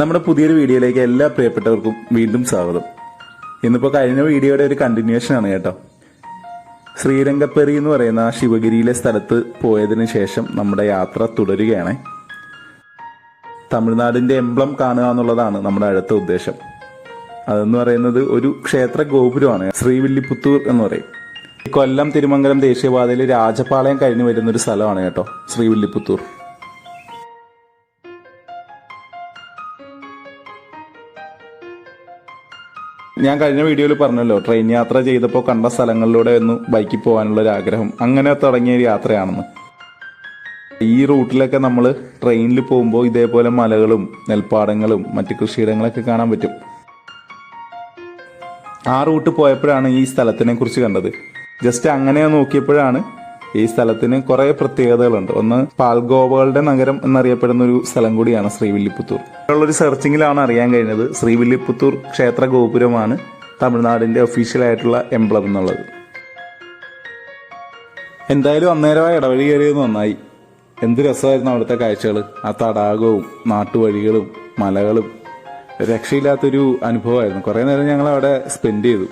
നമ്മുടെ പുതിയൊരു വീഡിയോയിലേക്ക് എല്ലാ പ്രിയപ്പെട്ടവർക്കും വീണ്ടും സ്വാഗതം. ഇന്നിപ്പോൾ കഴിഞ്ഞ വീഡിയോയുടെ ഒരു കണ്ടിന്യൂഷൻ ആണ് കേട്ടോ. ശ്രീരംഗപ്പെറി എന്ന് പറയുന്ന ശിവഗിരിയിലെ സ്ഥലത്ത് പോയതിനു ശേഷം നമ്മുടെ യാത്ര തുടരുകയാണ്. തമിഴ്നാടിന്റെ എംബ്ലം കാണുക എന്നുള്ളതാണ് നമ്മുടെ അടുത്ത ഉദ്ദേശം. അതെന്ന് പറയുന്നത് ഒരു ക്ഷേത്ര ഗോപുരമാണ് ശ്രീവില്ലിപുത്തൂർ എന്ന് പറയും. കൊല്ലം തിരുമംഗലം ദേശീയപാതയിൽ രാജപാളയം കഴിഞ്ഞു വരുന്ന ഒരു സ്ഥലമാണ് കേട്ടോ ശ്രീവില്ലിപുത്തൂർ. ഞാൻ കഴിഞ്ഞ വീഡിയോയിൽ പറഞ്ഞല്ലോ ട്രെയിൻ യാത്ര ചെയ്തപ്പോൾ കണ്ട സ്ഥലങ്ങളിലൂടെ ഒന്ന് ബൈക്കിൽ പോകാനുള്ള ഒരു ആഗ്രഹം അങ്ങനെ തുടങ്ങിയ ഒരു യാത്രയാണെന്ന്. ഈ റൂട്ടിലൊക്കെ നമ്മൾ ട്രെയിനിൽ പോകുമ്പോൾ ഇതേപോലെ മലകളും നെൽപ്പാടങ്ങളും മറ്റ് കൃഷിയിടങ്ങളൊക്കെ കാണാൻ പറ്റും. ആ റൂട്ട് പോയപ്പോഴാണ് ഈ സ്ഥലത്തിനെ കുറിച്ച് കണ്ടത്. ജസ്റ്റ് അങ്ങനെ നോക്കിയപ്പോഴാണ് ഈ സ്ഥലത്തിന് കുറെ പ്രത്യേകതകളുണ്ട്. ഒന്ന് പാൽഗോവകളുടെ നഗരം എന്നറിയപ്പെടുന്ന ഒരു സ്ഥലം കൂടിയാണ് ശ്രീവില്ലിപുത്തൂർ. ഉള്ളൊരു സെർച്ചിങ്ങിലാണ് അറിയാൻ കഴിഞ്ഞത്. ശ്രീവില്ലിപുത്തൂർ ക്ഷേത്ര ഗോപുരമാണ് തമിഴ്നാടിന്റെ ഒഫീഷ്യൽ ആയിട്ടുള്ള എംബ്ലം എന്നുള്ളത്. എന്തായാലും അന്നേരമായി ഇടവഴി കയറിയത് നന്നായി. എന്ത് രസമായിരുന്നു അവിടുത്തെ കാഴ്ചകൾ. ആ തടാകവും നാട്ടുവഴികളും മലകളും. രക്ഷയില്ലാത്തൊരു അനുഭവമായിരുന്നു. കുറേ നേരം ഞങ്ങൾ അവിടെ സ്പെൻഡ് ചെയ്തു.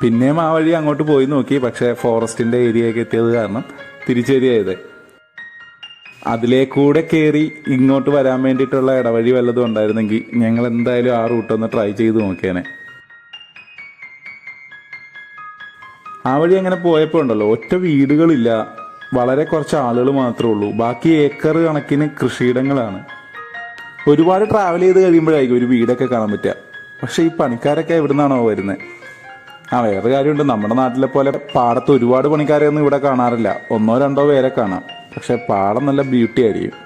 പിന്നെയും ആ വഴി അങ്ങോട്ട് പോയി നോക്കി പക്ഷേ ഫോറസ്റ്റിന്റെ ഏരിയയൊക്കെ എത്തിയത് കാരണം തിരിച്ചേരിയായത്. അതിലേ കൂടെ കയറി ഇങ്ങോട്ട് വരാൻ വേണ്ടിയിട്ടുള്ള ഇടവഴി വല്ലതും ഉണ്ടായിരുന്നെങ്കിൽ ഞങ്ങൾ എന്തായാലും ആ റൂട്ട് ഒന്ന് ട്രൈ ചെയ്ത് നോക്കിയേനെ. ആ വഴി അങ്ങനെ പോയപ്പോൾ ഉണ്ടല്ലോ ഒറ്റ വീടുകളില്ല വളരെ കുറച്ച് ആളുകൾ മാത്രമേ ഉള്ളൂ ബാക്കി ഏക്കർ കണക്കിന് കൃഷിയിടങ്ങളാണ്. ഒരുപാട് ട്രാവൽ ചെയ്ത് കഴിയുമ്പോഴായിരിക്കും ഒരു വീടൊക്കെ കാണാൻ പറ്റുക. പക്ഷെ ഈ പണിക്കാരൊക്കെ എവിടെ നിന്നാണോ വരുന്നത്? ആ വേറെ കാര്യമുണ്ട്. നമ്മുടെ നാട്ടിലെ പോലെ പാടത്ത് ഒരുപാട് പണിക്കാരെയൊന്നും ഇവിടെ കാണാറില്ല. ഒന്നോ രണ്ടോ പേരെ കാണാം. പക്ഷെ പാടം നല്ല ബ്യൂട്ടി ആയിരിക്കും.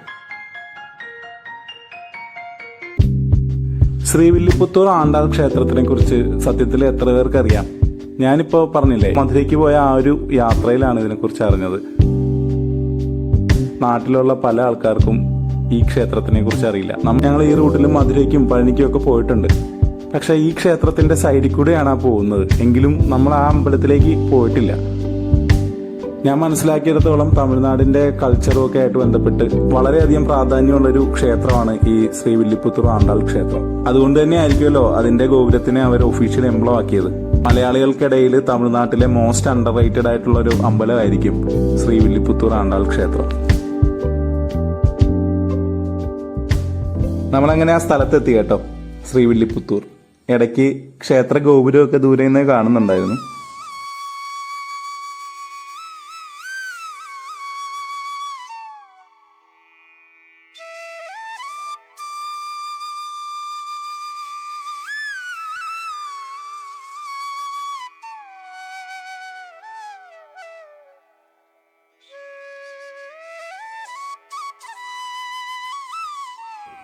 ശ്രീവില്ലിപുത്തൂർ ആണ്ടാൾ ക്ഷേത്രത്തിനെ കുറിച്ച് സത്യത്തിൽ എത്ര പേർക്ക് അറിയാം? ഞാനിപ്പോ പറഞ്ഞില്ലേ മധുരയ്ക്ക് പോയ ആ ഒരു യാത്രയിലാണ് ഇതിനെ കുറിച്ച് അറിഞ്ഞത്. നാട്ടിലുള്ള പല ആൾക്കാർക്കും ഈ ക്ഷേത്രത്തിനെ കുറിച്ച് അറിയില്ല. ഞങ്ങൾ ഈ റൂട്ടിൽ മധുരയ്ക്കും പഴനിക്കും ഒക്കെ പോയിട്ടുണ്ട്. പക്ഷെ ഈ ക്ഷേത്രത്തിന്റെ സൈഡിൽ കൂടെയാണ് ആ പോകുന്നത്. എങ്കിലും നമ്മൾ ആ അമ്പലത്തിലേക്ക് പോയിട്ടില്ല. ഞാൻ മനസ്സിലാക്കിയിടത്തോളം തമിഴ്നാടിന്റെ കൾച്ചറും ഒക്കെ ആയിട്ട് ബന്ധപ്പെട്ട് വളരെയധികം പ്രാധാന്യമുള്ളൊരു ക്ഷേത്രമാണ് ഈ ശ്രീ വില്ലിപ്പുത്തൂർ ആണ്ടാൾ ക്ഷേത്രം. അതുകൊണ്ട് തന്നെ ആയിരിക്കുമല്ലോ അതിന്റെ ഗോപുരത്തിനെ അവർ ഒഫീഷ്യൽ എംപ്ലോ ആക്കിയത്. മലയാളികൾക്കിടയിൽ തമിഴ്നാട്ടിലെ മോസ്റ്റ് അണ്ടർ റേറ്റഡ് ആയിട്ടുള്ള ഒരു അമ്പലമായിരിക്കും ശ്രീവില്ലിപുത്തൂർ ആണ്ടാൾ ക്ഷേത്രം. നമ്മളങ്ങനെ ആ സ്ഥലത്തെത്തി കേട്ടോ ശ്രീവില്ലിപുത്തൂർ ഇടയ്ക്ക് ക്ഷേത്ര ഗോപുരമൊക്കെ ദൂരെ നിന്ന് കാണുന്നുണ്ടായിരുന്നു.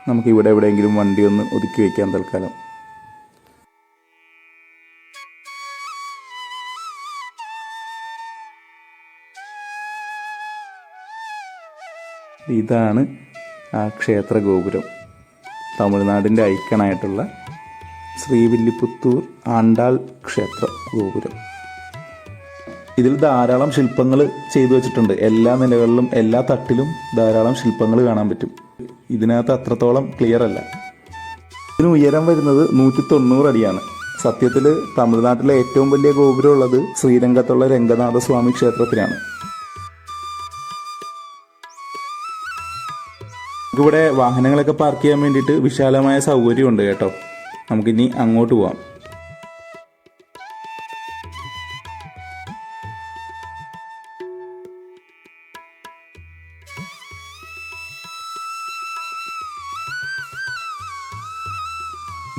നമുക്ക് ഇവിടെ എവിടെയെങ്കിലും വണ്ടി ഒന്ന് ഒതുക്കി വെക്കാൻ തൽക്കാലം. ഇതാണ് ആ ക്ഷേത്ര ഗോപുരം തമിഴ്നാടിന്റെ ഐക്കണായിട്ടുള്ള ശ്രീവില്ലിപുത്തൂർ ആണ്ടാൾ ക്ഷേത്ര ഗോപുരം ഇതിൽ ധാരാളം ശില്പങ്ങൾ ചെയ്തു വെച്ചിട്ടുണ്ട്. എല്ലാ നിലകളിലും എല്ലാ തട്ടിലും ധാരാളം ശില്പങ്ങൾ കാണാൻ പറ്റും. ഇതിനകത്ത് അത്രത്തോളം ക്ലിയർ അല്ല. ഇതിന് ഉയരം വരുന്നത് നൂറ്റി തൊണ്ണൂറ് അടിയാണ്. സത്യത്തിൽ തമിഴ്നാട്ടിലെ ഏറ്റവും വലിയ ഗോപുരം ഉള്ളത് ശ്രീരംഗത്തുള്ള രംഗനാഥ സ്വാമി ക്ഷേത്രത്തിലാണ് ഇവിടെ വാഹനങ്ങളൊക്കെ പാർക്ക് ചെയ്യാൻ വേണ്ടിയിട്ട് വിശാലമായ സൗകര്യമുണ്ട് കേട്ടോ. നമുക്കിനി അങ്ങോട്ട് പോവാം.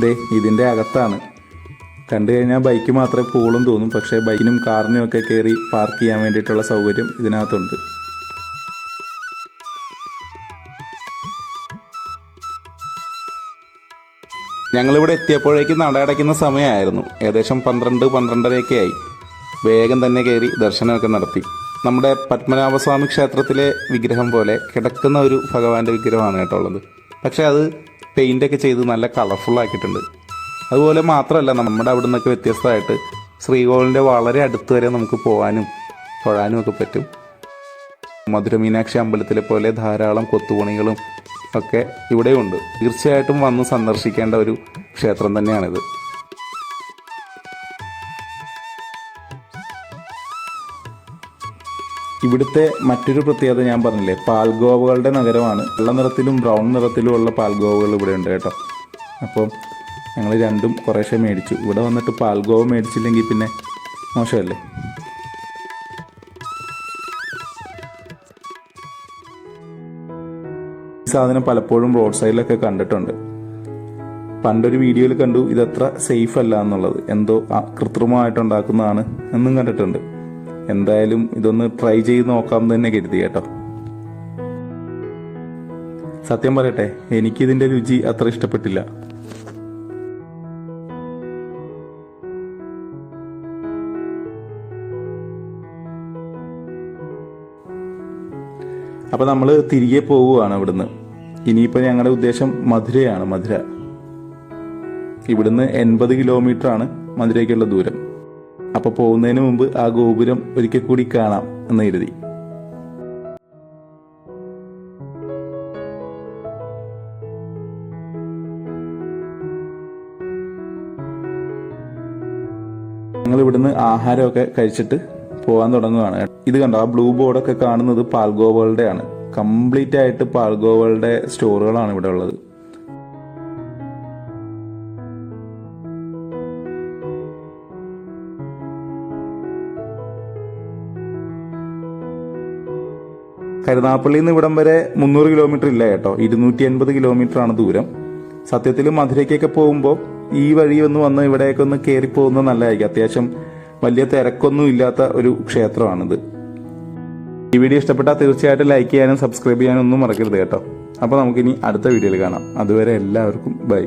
ദേ ഇതിന്റെ അകത്താണ്. കണ്ടു കഴിഞ്ഞാൽ ബൈക്ക് മാത്രമേ പോളും തോന്നും. പക്ഷേ ബൈക്കിനും കാറിനും ഒക്കെ കയറി പാർക്ക് ചെയ്യാൻ വേണ്ടിയിട്ടുള്ള സൗകര്യം ഇതിനകത്തുണ്ട്. ഞങ്ങളിവിടെ എത്തിയപ്പോഴേക്കും നട അടയ്ക്കുന്ന സമയമായിരുന്നു. ഏകദേശം പന്ത്രണ്ട് പന്ത്രണ്ടരയൊക്കെ ആയി. വേഗം തന്നെ കയറി ദർശനമൊക്കെ നടത്തി. നമ്മുടെ പത്മനാഭസ്വാമി ക്ഷേത്രത്തിലെ വിഗ്രഹം പോലെ കിടക്കുന്ന ഒരു ഭഗവാന്റെ വിഗ്രഹമാണ് കേട്ടോ ഉള്ളത്. പക്ഷെ അത് പെയിന്റൊക്കെ ചെയ്ത് നല്ല കളർഫുൾ ആക്കിയിട്ടുണ്ട്. അതുപോലെ മാത്രമല്ല നമ്മുടെ അവിടെ നിന്നൊക്കെ വ്യത്യസ്തമായിട്ട് ശ്രീകോവിലിന്റെ വളരെ അടുത്ത് വരെ നമുക്ക് പോകാനും തൊഴാനും ഒക്കെ പറ്റും. മധുര മീനാക്ഷി അമ്പലത്തിലെ പോലെ ധാരാളം കൊത്തുപണികളും ഒക്കെ ഇവിടെയുണ്ട്. തീർച്ചയായിട്ടും വന്ന് സന്ദർശിക്കേണ്ട ഒരു ക്ഷേത്രം തന്നെയാണിത്. ഇവിടുത്തെ മറ്റൊരു പ്രത്യേകത ഞാൻ പറഞ്ഞില്ലേ പാൽഗോവകളുടെ നഗരമാണ്. വെള്ള നിറത്തിലും ബ്രൗൺ നിറത്തിലുമുള്ള പാൽഗോവകൾ ഇവിടെ ഉണ്ട് കേട്ടോ. അപ്പോൾ ഞങ്ങൾ രണ്ടും കുറേശ്ശെ മേടിച്ചു. ഇവിടെ വന്നിട്ട് പാൽഗോവ മേടിച്ചില്ലെങ്കിൽ പിന്നെ മോശമല്ലേ? സാധനം പലപ്പോഴും റോഡ് സൈഡിലൊക്കെ കണ്ടിട്ടുണ്ട്. പണ്ടൊരു വീഡിയോയിൽ കണ്ടു ഇതത്ര സേഫ് അല്ല എന്നുള്ളത്. എന്തോ കൃത്രിമമായിട്ടുണ്ടാക്കുന്നതാണ് എന്നും കണ്ടിട്ടുണ്ട്. എന്തായാലും ഇതൊന്ന് ട്രൈ ചെയ്ത് നോക്കാം തന്നെ കരുതി കേട്ടോ. സത്യം പറയട്ടെ എനിക്കിതിന്റെ രുചി അത്ര ഇഷ്ടപ്പെട്ടില്ല. അപ്പൊ നമ്മൾ തിരികെ പോവുകയാണ് ഇവിടുന്ന്. ഇനിയിപ്പോൾ ഞങ്ങളുടെ ഉദ്ദേശം മധുരയാണ് മധുര. ഇവിടുന്ന് എൺപത് ആണ് മധുരയ്ക്കുള്ള ദൂരം. അപ്പൊ പോകുന്നതിന് മുമ്പ് ആ ഗോപുരം ഒരിക്കൽ കൂടി കാണാം എന്ന് കരുതി. ഞങ്ങൾ ഇവിടുന്ന് ആഹാരമൊക്കെ കഴിച്ചിട്ട് പോകാൻ തുടങ്ങുകയാണ് ഇത് കണ്ടോ? ആ ബ്ലൂ ബോർഡൊക്കെ കാണുന്നത് പാൽഗോവകളുടെ ആണ് കംപ്ലീറ്റ് ആയിട്ട് പാൽഗോവകളുടെ സ്റ്റോറുകളാണ് ഇവിടെ ഉള്ളത്. കരുനാപ്പള്ളിയിൽ നിന്ന് ഇവിടം വരെ മുന്നൂറ് കിലോമീറ്റർ ഇല്ല കേട്ടോ. ഇരുന്നൂറ്റി എൺപത് കിലോമീറ്റർ ആണ് ദൂരം. സത്യത്തിൽ മധുരയ്ക്കൊക്കെ പോകുമ്പോൾ ഈ വഴി ഒന്ന് വന്ന് ഇവിടെയൊക്കെ ഒന്ന് കയറി പോകുന്നത് നല്ലതായിരിക്കും. അത്യാവശ്യം വലിയ തിരക്കൊന്നും ഇല്ലാത്ത ഒരു ക്ഷേത്രമാണിത്. ഈ വീഡിയോ ഇഷ്ടപ്പെട്ടാൽ തീർച്ചയായിട്ടും ലൈക്ക് ചെയ്യാനും സബ്സ്ക്രൈബ് ചെയ്യാനും ഒന്നും മറക്കരുത് കേട്ടോ. അപ്പോൾ നമുക്കിനി അടുത്ത വീഡിയോയിൽ കാണാം. അതുവരെ എല്ലാവർക്കും ബൈ